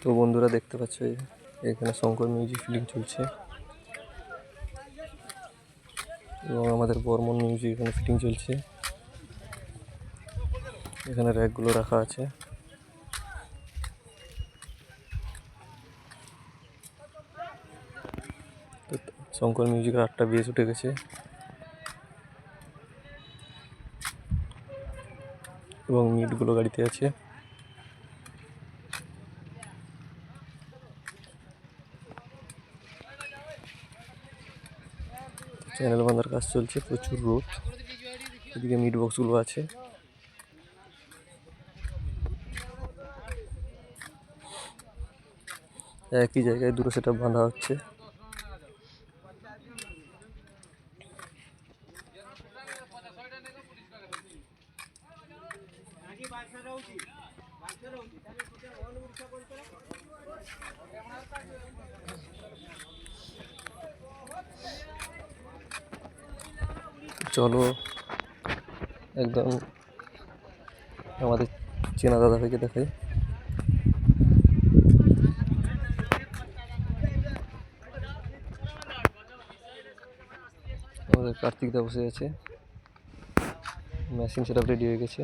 তো বন্ধুরা দেখতে পাচ্ছ এখানে শঙ্কর মিউজিক ফিল্ম চলছে। এবং আমাদের বর্মন মিউজিক এখানে ফিটিং চলছে। এখানে র্যাকগুলো রাখা আছে। শঙ্কর মিউজিকের আটটা বেস উঠে গেছে। এবং মিটগুলো গাড়িতে আছে। চ্যানেল বাঁধার কাজ চলছে, প্রচুর রোদ। এদিকে মিট বক্সগুলো আছে। একই জায়গায় দুটো সেটা বাঁধা হচ্ছে। চলো। একদম আমাদের চেনা দাদা থেকে দেখাই। আমাদের কার্তিক দা বসে আছে। মেশিন সেটা রেডি হয়ে গেছে।